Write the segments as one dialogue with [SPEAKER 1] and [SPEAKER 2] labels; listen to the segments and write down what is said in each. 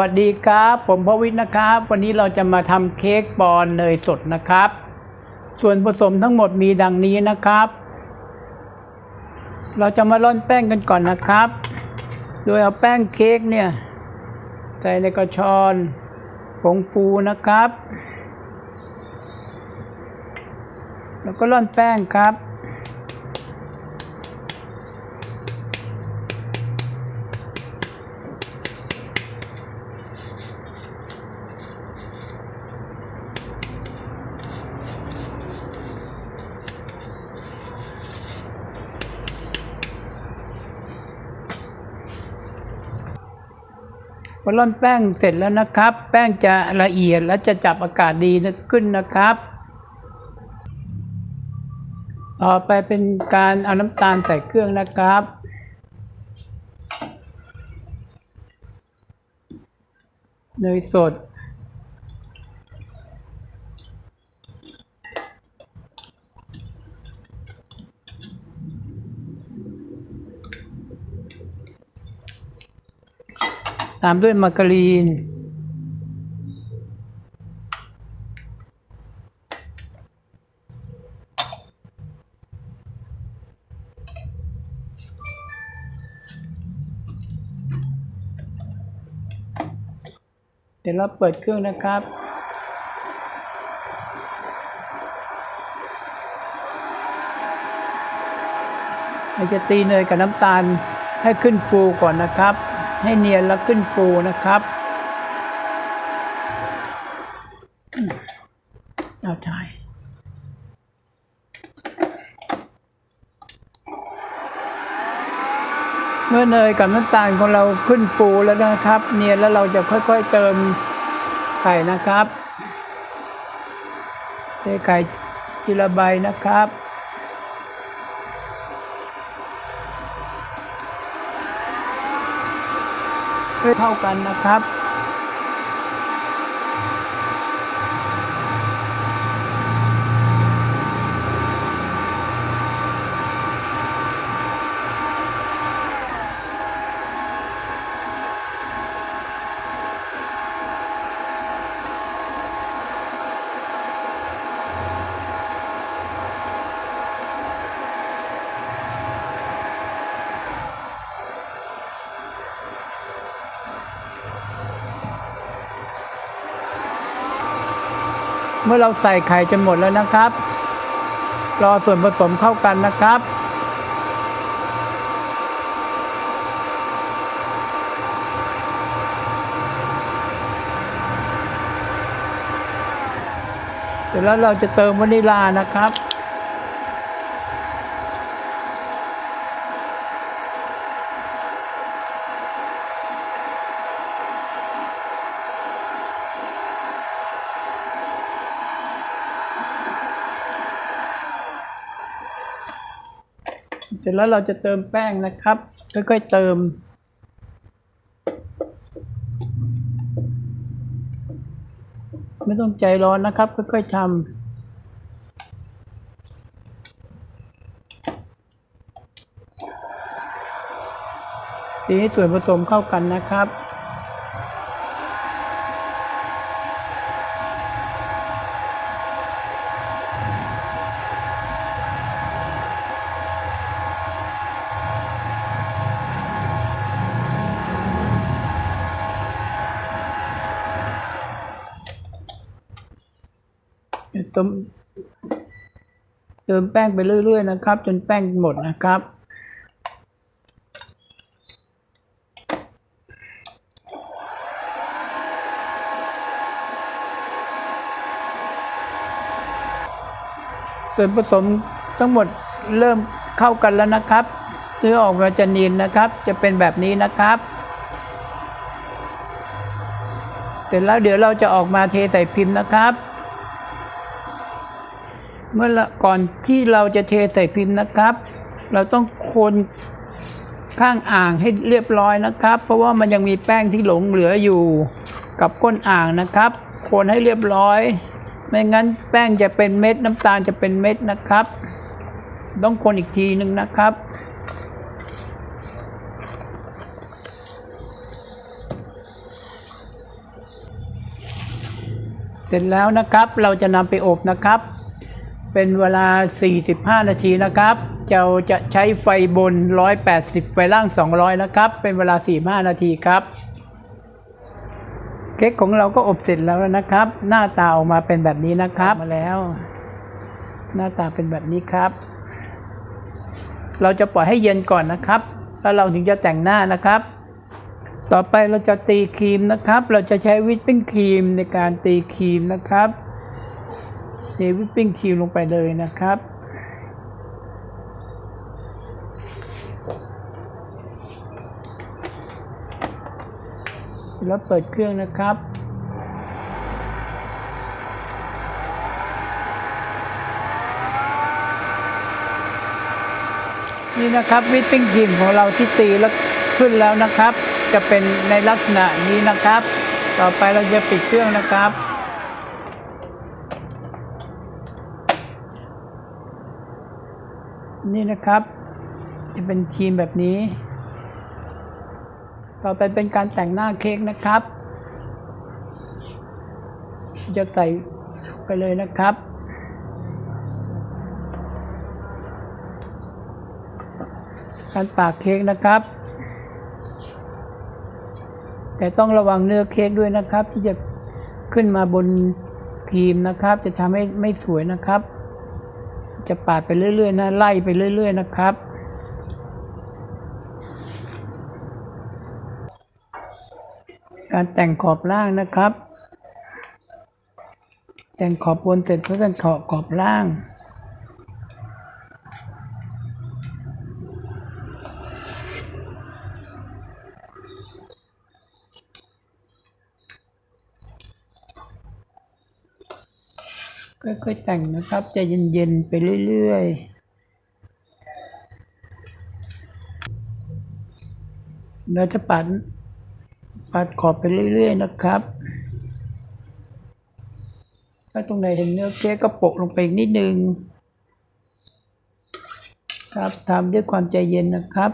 [SPEAKER 1] วัสดีครับ ผมพวิทย์นะครับ วันนี้เราจะมาทำเค้กปอนเนยสดนะครับ ส่วนผสมทั้งหมดมีดังนี้นะครับ เราจะมาร่อนแป้งกันก่อนนะครับ โดยเอาแป้งเค้กเนี่ย ใส่ในกระชอนผงฟูนะครับ แล้วก็ร่อนแป้งครับ อร่อนแป้งเสร็จแล้วนะครับ แป้งจะละเอียดและจะจับอากาศดีขึ้นนะครับ ต่อไปเป็นการเอาน้ำตาลใส่เครื่องนะครับเนยสด ตามด้วยมาการีน เดี๋ยวเราเปิดเครื่องนะครับเราจะตีเนยกับน้ำตาลให้ขึ้นฟูก่อนนะครับ ให้เนียนแล้วขึ้นฟูนะครับเอาถ่ายเมื่อเนยกับน้ำตาลของเราขึ้นฟูแล้วนะครับ เนียนแล้วเราจะค่อยๆเติมไข่นะครับเทไข่จิละใบนะครับ ให้เท่ากันนะครับ เมื่อเราใส่ไข่จนหมดแล้วนะครับ รอส่วนผสมเข้ากันนะครับ เสร็จแล้วเราจะเติมวานิลานะครับ เสร็จแล้วเราจะเติมแป้งนะครับ ค่อยๆเติม ไม่ต้องใจร้อนนะครับ ค่อยๆทำตีให้ส่วนผสมเข้ากันนะครับ เติม เติมแป้งไปเรื่อย ๆ นะครับ จนแป้งหมดนะครับ ส่วนผสมทั้งหมดเริ่มเข้ากันแล้วนะครับเนื้อออกมาจะนีนนะครับ จะเป็นแบบนี้นะครับเสร็จแล้วเดี๋ยวเราจะออกมาเทใส่พิมพ์นะครับ เมื่อก่อนที่เราจะเทใส่พิมพ์นะครับ เราต้องคนข้างอ่างให้เรียบร้อยนะครับ เพราะว่ามันยังมีแป้งที่หลงเหลืออยู่กับก้นอ่างนะครับ คนให้เรียบร้อย ไม่งั้นแป้งจะเป็นเม็ดน้ำตาลจะเป็นเม็ดนะครับ ต้องคนอีกทีหนึ่งนะครับเสร็จแล้วนะครับ เราจะนำไปอบนะครับ เป็นเวลา 45 นาทีนะครับเราจะใช้ไฟบน 180 ไฟล่าง 200 นะครับ เป็นเวลา 45 นาทีครับ เค้กของเราก็อบเสร็จแล้วนะครับ หน้าตาออกมาเป็นแบบนี้นะครับ มาแล้ว หน้าตาเป็นแบบนี้ครับ เราจะปล่อยให้เย็นก่อนนะครับ แล้วเราถึงจะแต่งหน้านะครับ ต่อไปเราจะตีครีมนะครับ เราจะใช้วิปปิ้งครีมในการตีครีมนะครับเท วิปปิ้งครีมลงไปเลยนะครับ แล้วเปิดเครื่องนะครับนี่นะครับวิปปิ้งครีมของเราที่ตีแล้วขึ้นแล้วนะครับ จะเป็นในลักษณะนี้นะครับ ต่อไปเราจะปิดเครื่องนะครับ นี่นะครับ จะเป็นครีมแบบนี้ ต่อไปเป็นการแต่งหน้าเค้กนะครับ จะใส่ไปเลยนะครับการปากเค้กนะครับ แต่ต้องระวังเนื้อเค้กด้วยนะครับ ที่จะขึ้นมาบนครีมนะครับ จะทำให้ไม่สวยนะครับ จะปาดไปเรื่อยๆนะไล่ไปเรื่อย ๆ นะครับ การแต่งขอบล่างนะครับ แต่งขอบบนเสร็จก็แต่งขอบขอบล่าง ค่อยๆแต่งนะครับใจะเย็นๆไปเรื่อยๆเราจะปัดปัดขอบไปเรื่อยๆนะครับ ถ้าตรงไหนเห็นเนื้อเค้กก็โปะลงไปอีกนิดนึงครับทำด้วยความใจเย็นนะครับ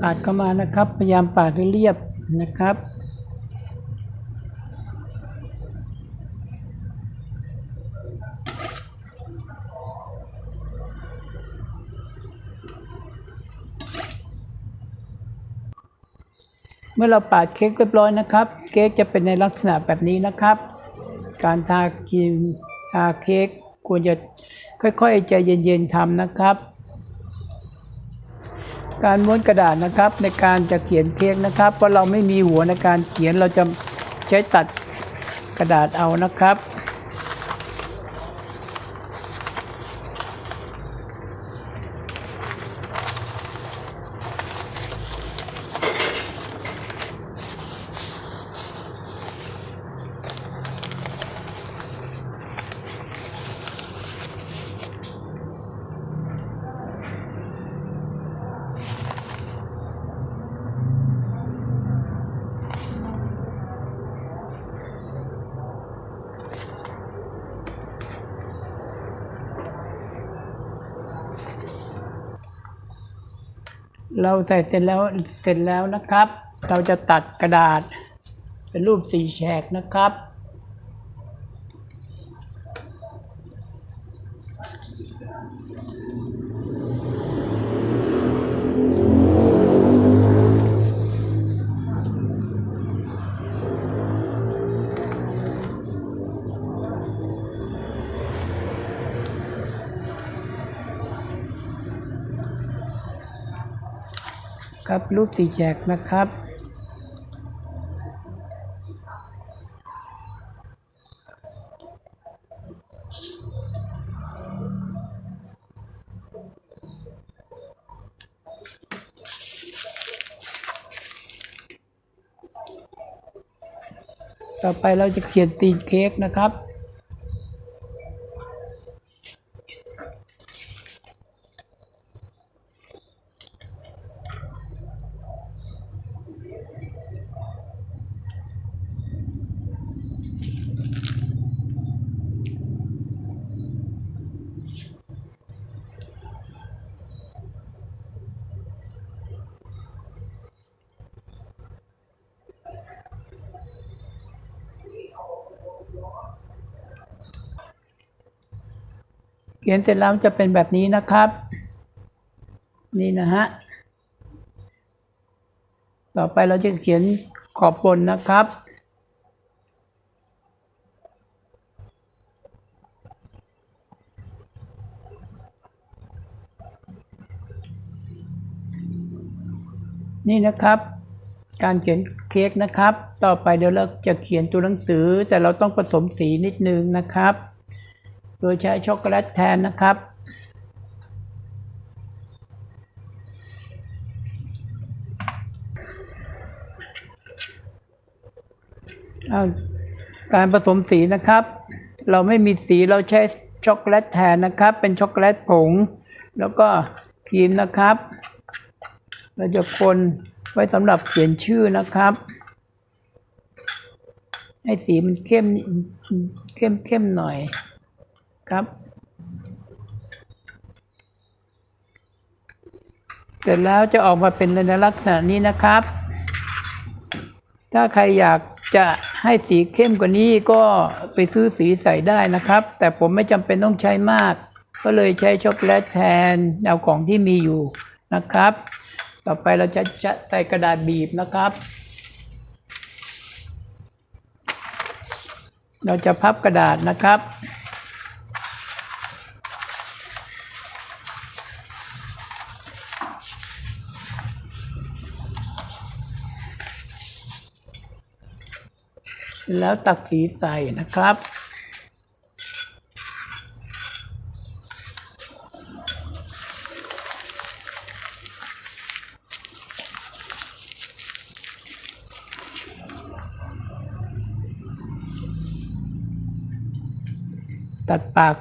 [SPEAKER 1] ปาดเข้ามานะครับ พยายามปาดให้เรียบนะครับ เมื่อเราปาดเค้กเรียบร้อยนะครับ เค้กจะเป็นในลักษณะแบบนี้นะครับ การทาครีมทาเค้กควรจะค่อยๆใจเย็นๆทำนะครับ การม้วนกระดาษนะครับ ในการจะเขียนเค้กนะครับ เพราะเราไม่มีหัวในการเขียนเราจะใช้ตัดกระดาษเอานะครับ เราใส่เสร็จแล้วเสร็จแล้วนะครับ เราจะตัดกระดาษ เป็นรูปสี่แฉกนะครับ ครับรูปสี่แฉกนะครับ ต่อไปเราจะเขียนตีนเค้กนะครับ เขียนเสร็จแล้วจะเป็นแบบนี้นะครับ นี่นะฮะ ต่อไปเราจะเขียนขอบบนนะครับ นี่นะครับ การเขียนเค้กนะครับ ต่อไปเดี๋ยวเราจะเขียนตัวหนังสือแต่เราต้องผสมสีนิดนึงนะครับ โดยใช้ช็อกโกแลตแทนนะครับาการผสมสีนะครับ เราไม่มีสีเราใช้ช็อกโกแลตแทนนะครับ เป็นช็อกโกแลตผง แล้วก็ครีมนะครับ เราจะคนไว้สำหรับเขียนชื่อนะครับให้สีมันเข้มเข้มเข้มหน่อย ครับ เสร็จแล้วจะออกมาเป็นในลักษณะนี้นะครับ ถ้าใครอยากจะให้สีเข้มกว่านี้ก็ไปซื้อสีใส่ได้นะครับ แต่ผมไม่จำเป็นต้องใช้มาก ก็เลยใช้ช็อกโกแลตแทนแนวของที่มีอยู่นะครับ ต่อไปเราจะจะใส่กระดาษบีบนะครับ เราจะพับกระดาษนะครับ แล้วตักสีใส่นะครับ ตัดปาก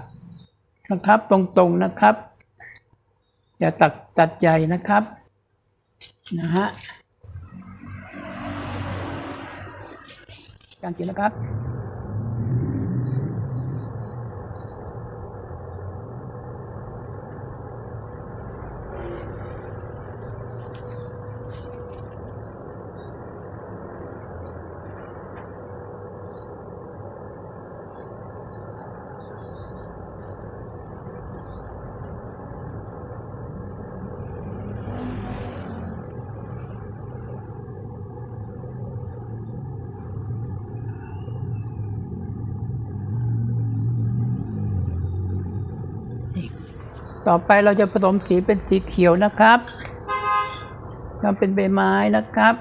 [SPEAKER 1] นะครับตรงๆนะครับ อย่าตัดตัดใหญ่นะครับนะฮะ การเขียนนะครับ ต่อไปเราจะผสมสีเป็นสีเขียวนะครับทำเป็นใบไม้นะครับ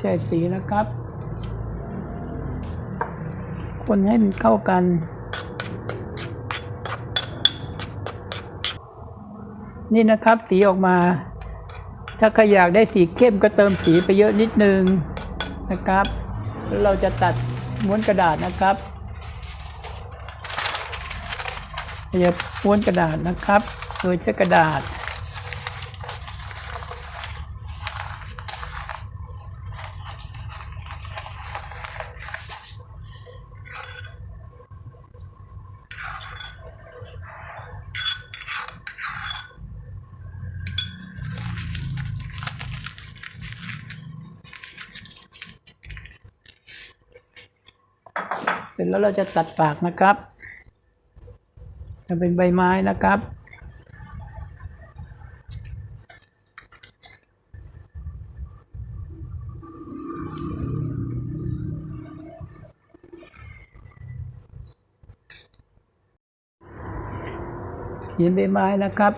[SPEAKER 1] ใส่สีนะครับ คนให้มันเข้ากัน นี่นะครับสีออกมา ถ้าใครอยากได้สีเข้มก็เติมสีไปเยอะนิดนึงนะครับ แล้วเราจะตัดม้วนกระดาษนะครับเราจะม้วนกระดาษนะครับ โดยใช้กระดาษ จแล้วเราจะตัดปากนะครับจะเป็นใบไม้นะครับ เขียนใบไม้นะครับ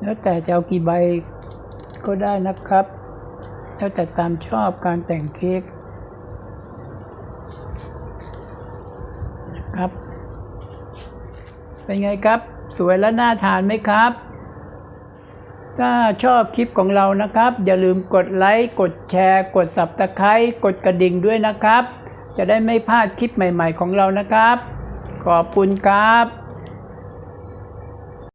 [SPEAKER 1] แล้วแต่จะเอากี่ใบก็ได้นะครับ แล้วแต่ตามชอบการแต่งเค้กนะครับ เป็นไงครับ สวยและน่าทานไหมครับ ถ้าชอบคลิปของเรานะครับ อย่าลืมกดไลค์ กดแชร์ กด Subscribe กดกระดิ่งด้วยนะครับ จะได้ไม่พลาดคลิปใหม่ ๆ ของเรานะครับ ขอบคุณครับ